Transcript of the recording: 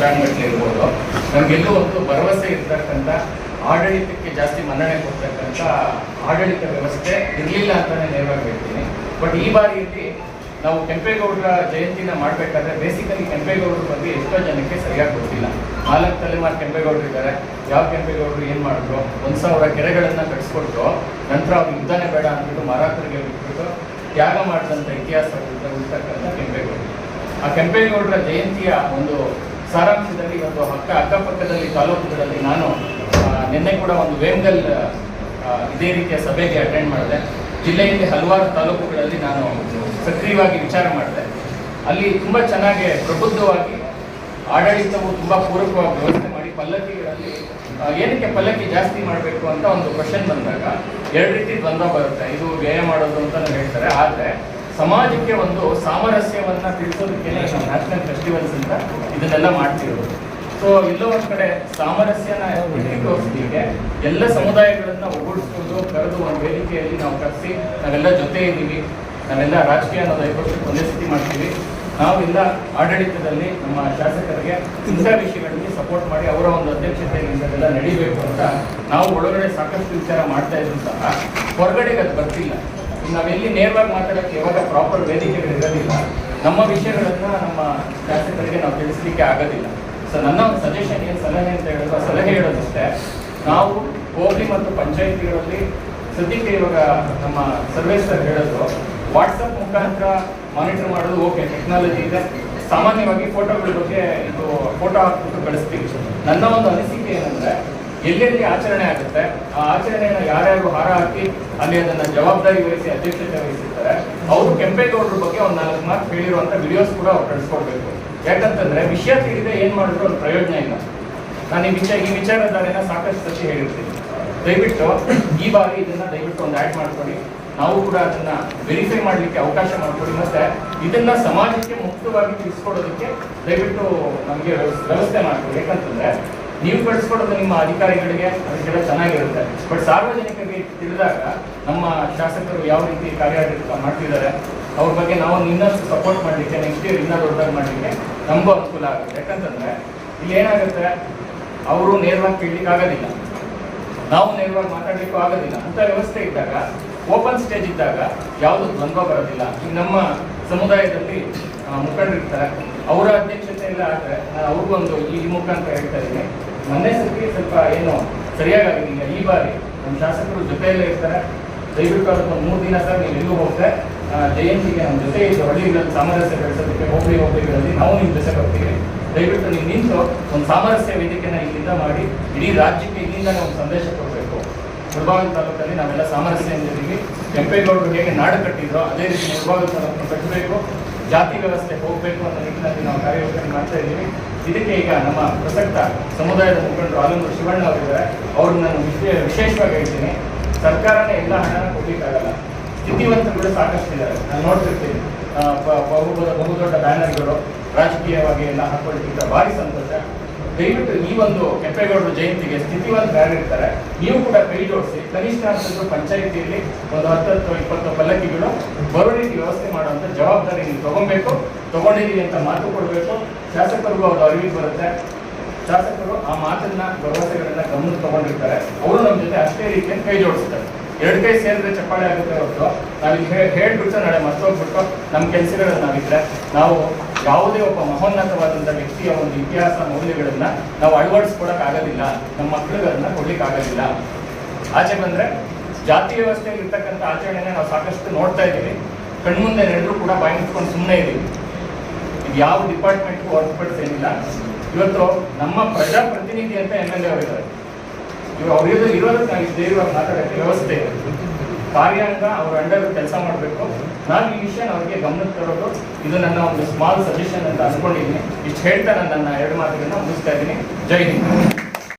ವರ್ಷಾನ್ಗಟ್ಲೆ ಇರ್ಬೋದು. ನಮಗೆಲ್ಲೂ ಒಂದು ಭರವಸೆ ಇರ್ತಕ್ಕಂಥ ಆಡಳಿತಕ್ಕೆ ಜಾಸ್ತಿ ಮನ್ನಣೆ ಕೊಡ್ತಕ್ಕಂಥ ಆಡಳಿತ ವ್ಯವಸ್ಥೆ ಇರಲಿಲ್ಲ ಅಂತಲೇ ನೇರವಾಗಿ ಹೇಳ್ತೀನಿ. ಬಟ್ ಈ ಬಾರಿಯಲ್ಲಿ ನಾವು ಕೆಂಪೇಗೌಡರ ಜಯಂತಿನ ಮಾಡಬೇಕಾದ್ರೆ ಬೇಸಿಕಲಿ ಕೆಂಪೇಗೌಡರ ಬಗ್ಗೆ ಎಷ್ಟೋ ಜನಕ್ಕೆ ಸರಿಯಾಗಿ ಗೊತ್ತಿಲ್ಲ. ನಾಲ್ಕು ತಲೆಮಾರು ಕೆಂಪೇಗೌಡರು ಇದ್ದಾರೆ. ಯಾವ ಕೆಂಪೇಗೌಡರು ಏನು ಮಾಡಿದ್ರು? ಒಂದು ಸಾವಿರ ಕೆರೆಗಳನ್ನು ಕಟ್ಸ್ಕೊಟ್ರು. ನಂತರ ಅವ್ರು ಯುದ್ಧನೇ ಬೇಡ ಅಂದ್ಬಿಟ್ಟು ಮಾರಾಟರಿಗೆ ಬಿಟ್ಬಿಟ್ಟು ತ್ಯಾಗ ಮಾಡಿದಂಥ ಇತಿಹಾಸ ಉಳಿತಕ್ಕಂಥ ಕೆಂಪೇಗೌಡರು. ಆ ಕೆಂಪೇಗೌಡರ ಜಯಂತಿಯ ಒಂದು ಸಾರಾಂಶದಲ್ಲಿ ಒಂದು ಅಕ್ಕ ಅಕ್ಕಪಕ್ಕದಲ್ಲಿ ತಾಲೂಕುಗಳಲ್ಲಿ ನಾನು ನಿನ್ನೆ ಕೂಡ ಒಂದು ವೇಮ್ಗಲ್ ಇದೇ ರೀತಿಯ ಸಭೆಗೆ ಅಟೆಂಡ್ ಮಾಡಿದೆ. ಜಿಲ್ಲೆಯಲ್ಲಿ ಹಲವಾರು ತಾಲೂಕುಗಳಲ್ಲಿ ನಾನು ಸಕ್ರಿಯವಾಗಿ ವಿಚಾರ ಮಾಡಿದೆ. ಅಲ್ಲಿ ತುಂಬ ಚೆನ್ನಾಗಿ ಪ್ರಬುದ್ಧವಾಗಿ, ಆಡಳಿತವು ತುಂಬ ಪೂರಕವಾಗಿ ವ್ಯವಸ್ಥೆ ಮಾಡಿ ಪಲ್ಲಕ್ಕಿಗಳಲ್ಲಿ ಏನಕ್ಕೆ ಪಲ್ಲಕ್ಕಿ ಜಾಸ್ತಿ ಮಾಡಬೇಕು ಅಂತ ಒಂದು ಕ್ವಶನ್ ಬಂದಾಗ, ಎರಡು ರೀತಿ ದ್ವಂದ್ವ ಬರುತ್ತೆ. ಇದು ವ್ಯಯ ಮಾಡೋದು ಅಂತ ಹೇಳ್ತಾರೆ, ಆದರೆ ಸಮಾಜಕ್ಕೆ ಒಂದು ಸಾಮರಸ್ಯವನ್ನ ತಿಳಿಸೋದಕ್ಕೆ ನ್ಯಾಷನಲ್ ಫೆಸ್ಟಿವಲ್ಸ್ ಅಂತ ಇದನ್ನೆಲ್ಲ ಮಾಡ್ತಿರೋದು. ಸೊ ಎಲ್ಲೋ ಒಂದ್ ಕಡೆ ಸಾಮರಸ್ಯನ ತೋರಿಸ್ಲಿಕ್ಕೆ ಎಲ್ಲ ಸಮುದಾಯಗಳನ್ನ ಒಗ್ಗೂಡಿಸ್ಕೊಂಡು ಕರೆದು ಒಂದು ವೇದಿಕೆಯಲ್ಲಿ ನಾವು ಕರೆಸಿ ನಾವೆಲ್ಲ ಜೊತೆ ಇದ್ದೀವಿ. ನಾವೆಲ್ಲ ರಾಜಕೀಯ ಅನ್ನೋದು ಐದು ಒಂದೇ ಸ್ಥಿತಿ ಮಾಡ್ತೀವಿ. ನಾವೆಲ್ಲ ಆಡಳಿತದಲ್ಲಿ ನಮ್ಮ ಶಾಸಕರಿಗೆ ಇಂಥ ವಿಷಯಗಳಿಗೆ ಸಪೋರ್ಟ್ ಮಾಡಿ ಅವರ ಒಂದು ಅಧ್ಯಕ್ಷತೆಯಿಂದ ನಡಿಬೇಕು ಅಂತ ನಾವು ಒಳಗಡೆ ಸಾಕಷ್ಟು ವಿಚಾರ ಮಾಡ್ತಾ ಇದ್ರು ಸಹ ಹೊರಗಡೆಗೆ ಅದು ಬರ್ತಿಲ್ಲ. ನಾವೆಲ್ಲಿ ನೇರವಾಗಿ ಮಾತಾಡೋಕ್ಕೆ ಯಾವಾಗ ಪ್ರಾಪರ್ ವೇದಿಕೆಗಳು ಇರೋದಿಲ್ಲ, ನಮ್ಮ ವಿಷಯಗಳನ್ನು ನಮ್ಮ ಶಾಸಕರಿಗೆ ನಾವು ತಿಳಿಸ್ಲಿಕ್ಕೆ ಆಗೋದಿಲ್ಲ. ಸೊ ನನ್ನ ಒಂದು ಸಜೆಷನ್ ಏನು ಸಲಹೆ ಅಂತ ಹೇಳಿದ್ರು, ಆ ಸಲಹೆ ಹೇಳೋದಷ್ಟೇ, ನಾವು ಹೋಬಳಿ ಮತ್ತು ಪಂಚಾಯಿತಿಗಳಲ್ಲಿ ಸದ್ಯಕ್ಕೆ ಇವಾಗ ನಮ್ಮ ಸರ್ವೇಸ್ ಸರ್ ಹೇಳಿದ್ರು ವಾಟ್ಸಪ್ ಮುಖಾಂತರ ಮಾನಿಟರ್ ಮಾಡೋದು ಓಕೆ ಟೆಕ್ನಾಲಜಿ ಇದೆ. ಸಾಮಾನ್ಯವಾಗಿ ಫೋಟೋಗಳ ಬಗ್ಗೆ ಇದು ಫೋಟೋ ಹಾಕ್ಬಿಟ್ಟು ಕಳಿಸ್ತೀವಿ. ನನ್ನ ಒಂದು ಅನಿಸಿಕೆ ಏನಂದ್ರೆ ಎಲ್ಲೆಲ್ಲಿ ಆಚರಣೆ ಆಗುತ್ತೆ, ಆ ಆಚರಣೆಯನ್ನು ಯಾರ್ಯಾರು ಹಾರ ಹಾಕಿ ಅಲ್ಲಿ ಅದನ್ನ ಜವಾಬ್ದಾರಿ ವಹಿಸಿ ಅಧ್ಯಕ್ಷತೆ ವಹಿಸಿರ್ತಾರೆ. ಅವರು ಕೆಂಪೇಗೌಡರ ಬಗ್ಗೆ ಒಂದು ನಾಲ್ಕು ಮಾತು ಹೇಳಿರುವಂತ ವಿಡಿಯೋಸ್ ಕೂಡ ಅವ್ರು ಕಳಿಸ್ಕೊಡ್ಬೇಕು. ಯಾಕಂತಂದ್ರೆ ವಿಷಯ ತಿಳಿದೆ ಏನ್ ಮಾಡಿದ್ರು ಒಂದು ಪ್ರಯೋಜನ ಇಲ್ಲ. ನಾನು ಈ ವಿಚಾರ, ಈ ವಿಚಾರಧಾರೆನ ಸಾಕಷ್ಟು ಸತಿ ಹೇಳಿರ್ತೀನಿ. ದಯವಿಟ್ಟು ಈ ಬಾರಿ ಇದನ್ನ ದಯವಿಟ್ಟು ಒಂದು ಆ್ಯಡ್ ಮಾಡ್ಕೊಳ್ಳಿ. ನಾವು ಕೂಡ ಅದನ್ನ ವೆರಿಫೈ ಮಾಡಲಿಕ್ಕೆ ಅವಕಾಶ ಮಾಡ್ಕೊಡಿ. ಮತ್ತೆ ಇದನ್ನ ಸಮಾಜಕ್ಕೆ ಮುಕ್ತವಾಗಿ ತಿಳಿಸ್ಕೊಡೋದಕ್ಕೆ ದಯವಿಟ್ಟು ನಮಗೆ ವ್ಯವಸ್ಥೆ ಮಾಡ್ಕೊಳ್ಳಿ ಯಾಕಂತಂದ್ರೆ ನೀವು ಕಳಿಸ್ಕೊಡೋದು ನಿಮ್ಮ ಅಧಿಕಾರಿಗಳಿಗೆ ಅದಕ್ಕೆಲ್ಲ ಚೆನ್ನಾಗಿರುತ್ತೆ. ಬಟ್ ಸಾರ್ವಜನಿಕರಿಗೆ ತಿಳಿದಾಗ ನಮ್ಮ ಶಾಸಕರು ಯಾವ ರೀತಿ ಕಾರ್ಯಾಡಳಿತ ಮಾಡ್ತಿದ್ದಾರೆ, ಅವ್ರ ಬಗ್ಗೆ ನಾವು ಇನ್ನಷ್ಟು ಸಪೋರ್ಟ್ ಮಾಡಲಿಕ್ಕೆ ನೆಕ್ಸ್ಟ್ ಇಯರ್ ಇನ್ನೂ ದೊಡ್ಡದಾಗಿ ಮಾಡಲಿಕ್ಕೆ ತುಂಬ ಅನುಕೂಲ ಆಗುತ್ತೆ. ಯಾಕಂತಂದರೆ ಇಲ್ಲಿ ಏನಾಗುತ್ತೆ, ಅವರು ನೇರವಾಗಿ ಕೇಳಲಿಕ್ಕೆ ಆಗೋದಿಲ್ಲ. ನಾವು ನೇರವಾಗಿ ಮಾತಾಡಲಿಕ್ಕೂ ಆಗೋದಿಲ್ಲ. ಅಂತ ವ್ಯವಸ್ಥೆ ಇದ್ದಾಗ ಓಪನ್ ಸ್ಟೇಜ್ ಇದ್ದಾಗ ಯಾವುದು ದ್ವಂದ್ವ ಬರೋದಿಲ್ಲ. ಈಗ ನಮ್ಮ ಸಮುದಾಯದಲ್ಲಿ ಮುಖಂಡರಿರ್ತಾರೆ. ಅವರ ಅಧ್ಯಕ್ಷತೆಯಿಂದ ಆದರೆ ನಾನು ಅವ್ರಿಗೊಂದು ಈ ಮುಖಾಂತರ ಹೇಳ್ತಾ ಇದ್ದೀನಿ. ಮೊನ್ನೆ ಸರ್ತಿ ಸ್ವಲ್ಪ ಏನು ಸರಿಯಾಗಿಲ್ಲ ಈ ಬಾರಿ ನಮ್ಮ ಶಾಸಕರು ಜೊತೆಯಲ್ಲೇ ಇರ್ತಾರೆ. ದಯವಿಟ್ಟು ಅದಕ್ಕೊಂದು ಮೂರು ದಿನ ಸರ್ ನೀವು ಎಲ್ಲೂ ಹೋಗದೆ ಜಯಂತಿಗೆ ನಮ್ಮ ಜೊತೆ ಇದ್ದು ಹಳ್ಳಿಗಳಲ್ಲಿ ಸಾಮರಸ್ಯ ಬೆಳೆಸೋದಕ್ಕೆ ಹೋಬಳಿ ಹೋಬಳಿಗಳಲ್ಲಿ ನಾವು ನಿಮ್ಮ ಜೊತೆ ಬರ್ತೀವಿ. ದಯವಿಟ್ಟು ನೀವು ನಿಂತು ಒಂದು ಸಾಮರಸ್ಯ ವೇದಿಕೆಯನ್ನು ಇಲ್ಲಿಂದ ಮಾಡಿ, ಇಡೀ ರಾಜ್ಯಕ್ಕೆ ಇಲ್ಲಿಂದ ಒಂದು ಸಂದೇಶ ಕೊಡಬೇಕು. ಮುಳಬಾಗಿಲು ತಾಲೂಕಲ್ಲಿ ನಾವೆಲ್ಲ ಸಾಮರಸ್ಯ ಇದ್ದೀವಿ. ಕೆಂಪೇಗೌಡರು ಹೇಗೆ ನಾಡು ಕಟ್ಟಿದ್ರು ಅದೇ ರೀತಿ ಮುಳಬಾಗಿಲು ತಾಲೂಕನ್ನು ಕಟ್ಟಬೇಕು. ಜಾತಿ ವ್ಯವಸ್ಥೆ ಹೋಗಬೇಕು ಅನ್ನೋ ನಿಟ್ಟಿನಲ್ಲಿ ನಾವು ಕಾರ್ಯವೈಖರಿ ಮಾಡ್ತಾ ಇದ್ದೀವಿ. ಇದಕ್ಕೆ ಈಗ ನಮ್ಮ ಪ್ರಸಕ್ತ ಸಮುದಾಯದ ಮುಖಂಡರು ಆಲೂರು ಶಿವಣ್ಣ ಅವರಿದ್ದಾರೆ. ಅವ್ರನ್ನ ನಾನು ವಿಶೇ, ವಿಶೇಷವಾಗಿ ಹೇಳ್ತೀನಿ. ಸರ್ಕಾರನೇ ಎಲ್ಲ ಹಣನ ಕೊಡ್ಲಿಕ್ಕಾಗಲ್ಲ. ಸ್ಥಿತಿವಂತರುಗಳು ಸಾಕಷ್ಟು ಇದ್ದಾರೆ ನಾನು ನೋಡ್ತಿರ್ತೀನಿ. ಬಹು ಬಹುದೊಡ್ಡ ಬ್ಯಾನರ್ಗಳು ರಾಜಕೀಯವಾಗಿ ಎಲ್ಲ ಹಾಕೊಳ್ಳಿಕ್ಕಿಂತ ಭಾರಿ ಸಂತೋಷ. ದಯವಿಟ್ಟು ಈ ಒಂದು ಜಯಂತಿಗೆ ಸ್ಥಿತಿವಂತ ಇರ್ತಾರೆ ನೀವು ಕೂಡ ಕೈ ಜೋಡಿಸಿ. ಕನಿಷ್ಠ ಅಂತಂದ್ರೆ ಪಂಚಾಯಿತಿಯಲ್ಲಿ ಒಂದು ಹತ್ತತ್ತು ಇಪ್ಪತ್ತು ಪಲ್ಲಕ್ಕಿಗಳು ಬರೋ ರೀತಿ ವ್ಯವಸ್ಥೆ ಮಾಡುವಂತ ಜವಾಬ್ದಾರಿ ನೀವು ತಗೊಬೇಕು. ತಗೊಂಡಿದ್ದೀವಿ ಅಂತ ಮಾತು ಕೊಡಬೇಕು. ಶಾಸಕರಿಗೂ ಅವ್ರ ಅರಿವಿಗೆ ಬರುತ್ತೆ. ಶಾಸಕರು ಆ ಮಾತನ್ನ, ಭರವಸೆಗಳನ್ನ ಗಮನ ತಗೊಂಡಿರ್ತಾರೆ. ಅವರು ನಮ್ಮ ಜೊತೆ ಅಷ್ಟೇ ರೀತಿಯಲ್ಲಿ ಕೈ ಜೋಡಿಸ್ತಾರೆ. ಎರಡು ಕೈ ಸೇರಿದ್ರೆ ಚಪ್ಪಾಳೆ ಆಗುತ್ತೆ ಹೊರತು. ನಾವು ಹೇಳ್ಬಿಟ್ಟು ನಾಳೆ ಮರ್ತೋಗ್ಬಿಟ್ಟು ನಮ್ಮ ಕೆಲಸಗಳನ್ನ ನಾವಿದ್ರೆ ನಾವು ಯಾವುದೇ ಒಬ್ಬ ಮಹೋನ್ನತವಾದಂಥ ವ್ಯಕ್ತಿಯ ಒಂದು ಇತಿಹಾಸ, ಮೌಲ್ಯಗಳನ್ನ ನಾವು ಆಗೋದಿಲ್ಲ ನಮ್ಮ ಮಕ್ಕಳಿಗೆ ಅದನ್ನ ಕೊಡ್ಲಿಕ್ಕೆ ಆಗೋದಿಲ್ಲ ಆಚೆ ಬಂದ್ರೆ ಜಾತಿ ವ್ಯವಸ್ಥೆಯಲ್ಲಿ ಇರ್ತಕ್ಕಂಥ ಆಚರಣೆನ ನಾವು ಸಾಕಷ್ಟು ನೋಡ್ತಾ ಇದ್ದೀವಿ. ಕಣ್ಮುಂದೆ ನಡೆದ್ರು ಕೂಡ ಬಾಯಿ ಸುಮ್ಮನೆ ಇದ್ದೀವಿ. ಇದು ಯಾವ ಡಿಪಾರ್ಟ್ಮೆಂಟ್ಗೂ ಹೊರತುಪಡಿಸೇನಿಲ್ಲ ಇವತ್ತು ನಮ್ಮ ಪ್ರಜಾಪ್ರತಿನಿಧಿ ಅಂತ ಎಂ ಎಲ್ ಎ ಅವರಿದ್ದಾರೆ. ಇವರು ಅವ್ರಿದ್ದು ಇರೋದಕ್ಕೆ ನಾವು ಧೈರ್ಯವಾಗಿ ಮಾತಾಡೋಕ್ಕೆ ವ್ಯವಸ್ಥೆ ಕಾರ್ಯಾಂಗ ಅವ್ರ ಅಂಡರ್ ಕೆಲಸ ಮಾಡಬೇಕು. ನಾನು ಈ ವಿಷಯ ಅವ್ರಿಗೆ ಗಮನಕ್ಕೆ ತರೋದು, ಇದು ನನ್ನ ಒಂದು ಸ್ಮಾಲ್ ಸಜೆಷನ್ ಅಂತ ಅನ್ಕೊಂಡಿದ್ದೀನಿ. ಇಷ್ಟು ಹೇಳ್ತಾ ನಾನು ನನ್ನ ಎರಡು ಮಾತುಗಳನ್ನ ಮುಗಿಸ್ತಾ ಇದ್ದೀನಿ. ಜೈ ಹಿಂದ್.